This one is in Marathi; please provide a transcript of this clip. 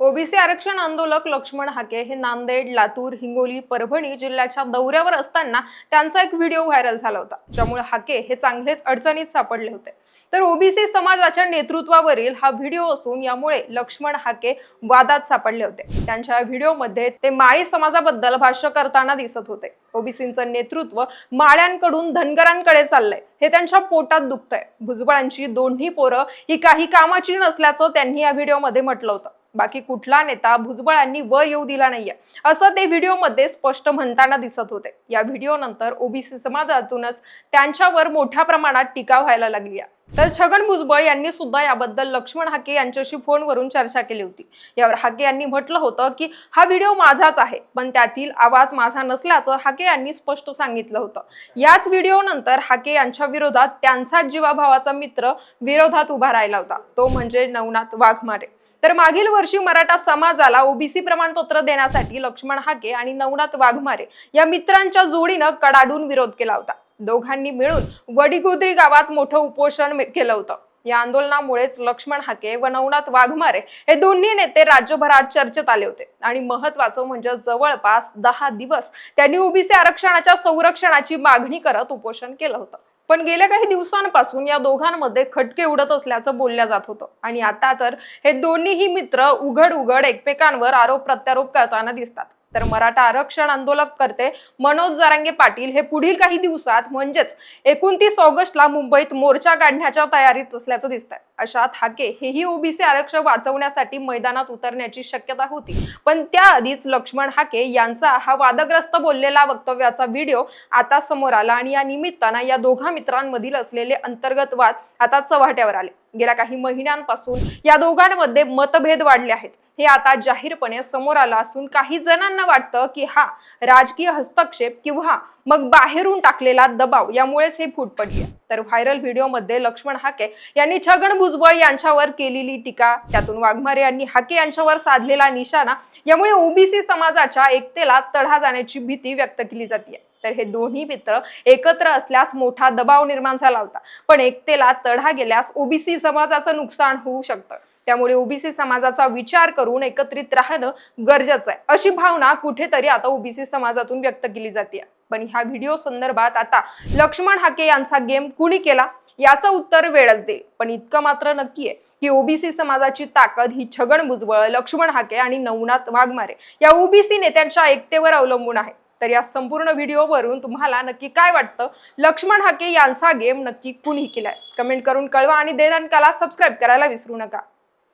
ओबीसी आरक्षण आंदोलक लक्ष्मण हाके हे नांदेड लातूर हिंगोली परभणी जिल्ह्याच्या दौऱ्यावर असताना त्यांचा एक व्हिडिओ व्हायरल झाला होता ज्यामुळे हाके हे चांगलेच अडचणीत सापडले होते. तर ओबीसी समाजाच्या नेतृत्वावरील हा व्हिडिओ असून यामुळे लक्ष्मण हाके वादात सापडले होते. त्यांच्या व्हिडिओमध्ये ते माळी समाजाबद्दल भाष्य करताना दिसत होते. ओबीसींचं नेतृत्व माळ्यांकडून धनगरांकडे चाललंय. हे त्यांच्या पोटात दुखतंय. भुजबळांची दोन्ही पोरं ही काही कामाची नसल्याचं त्यांनी या व्हिडिओमध्ये म्हटलं होतं. बाकी कुठला नेता भुजबळांनी वर येऊ दिला नाहीये. असं ते व्हिडिओमध्ये स्पष्ट म्हणताना दिसत होते. या व्हिडिओ नंतर ओबीसी समाजातूनच त्यांच्यावर मोठ्या प्रमाणात टीका व्हायला लागली आहे तर छगन भुजबळ यांनी सुद्धा याबद्दल लक्ष्मण हाके यांच्याशी फोनवरून चर्चा केली होती. यावर हाके यांनी म्हटलं होतं की हा व्हिडिओ माझाच आहे पण त्यातील आवाज माझा नसल्याचं हाके यांनी स्पष्ट सांगितलं होतं. याच व्हिडिओ नंतर हाके यांच्या विरोधात त्यांचा जीवाभावाचा मित्र विरोधात उभा राहिला होता. तो म्हणजे नवनाथ वाघमारे. तर मागील वर्षी मराठा समाजाला ओबीसी प्रमाणपत्र देण्यासाठी लक्ष्मण हाके आणि नवनाथ वाघमारे या मित्रांच्या जोडीनं कडाडून विरोध केला होता. दोघांनी मिळून वडीगोद्री गावात मोठं उपोषण केलं होतं. या आंदोलनामुळेच लक्ष्मण हाके व नवनाथ वाघमारे हे दोन्ही नेते राज्यभरात चर्चेत आले होते. आणि महत्वाचं म्हणजे जवळपास दहा दिवस त्यांनी ओबीसी आरक्षणाच्या संरक्षणाची मागणी करत उपोषण केलं होतं. पण गेल्या काही दिवसांपासून या दोघांमध्ये खटके उडत असल्याचं बोलल्या जात होतं. आणि आता तर हे दोन्हीही मित्र उघड उघड एकमेकांवर आरोप प्रत्यारोप करताना दिसतात. तर मराठा आरक्षण आंदोलक करते मनोज जारांगे पाटील. हे पुढील काही दिवसात म्हणजेच एकोणतीस ऑगस्टला मुंबईत मोर्चा काढण्याच्या तयारीत असल्याचं दिसत आहे अशात हाके हेही ओबीसी आरक्षण वाचवण्यासाठी मैदानात उतरण्याची शक्यता होती. पण त्याआधीच लक्ष्मण हाके यांचा हा वादग्रस्त बोललेला वक्तव्याचा व्हिडिओ आता समोर आला आणि या निमित्तानं या दोघा मित्रांमधील असलेले अंतर्गत वाद आता चव्हाट्यावर आले. गेल्या काही महिन्यांपासून या दोघांमध्ये मतभेद वाढले आहेत. हे आता जाहीरपणे समोर आलं असून काही जणांना वाटतं की हा राजकीय हस्तक्षेप किंवा मग बाहेरून टाकलेला दबाव यामुळेच हे फूट पडली तर व्हायरल व्हिडिओमध्ये लक्ष्मण हाके यांनी छगन भुजबळ यांच्यावर केलेली टीका त्यातून वाघमारे यांनी हाके यांच्यावर साधलेला निशाणा यामुळे ओबीसी समाजाच्या एकतेला तढा जाण्याची भीती व्यक्त केली जाते. तर हे दोन्ही मित्र एकत्र असल्यास मोठा दबाव निर्माण झाला होता. पण एकतेला तढा गेल्यास ओबीसी समाजाचं नुकसान होऊ शकतं. त्यामुळे ओबीसी समाजाचा विचार करून एकत्रित राहणं गरजेचं आहे. अशी भावना कुठेतरी आता ओबीसी समाजातून व्यक्त केली जाते पण ह्या व्हिडिओ संदर्भात आता लक्ष्मण हाके यांचा गेम कुणी केला? याचं उत्तर वेळच देईल. पण इतकं मात्र नक्की आहे की ओबीसी समाजाची ताकद ही छगन भुजबळ लक्ष्मण हाके आणि नवनाथ वाघमारे या ओबीसी नेत्यांच्या एकतेवर अवलंबून आहे. तर या संपूर्ण व्हिडिओवरून तुम्हाला नक्की काय वाटतं? लक्ष्मण हाके यांचा गेम नक्की कुणी केलाय? कमेंट करून कळवा आणि देदानकाला सबस्क्राईब करायला विसरू नका.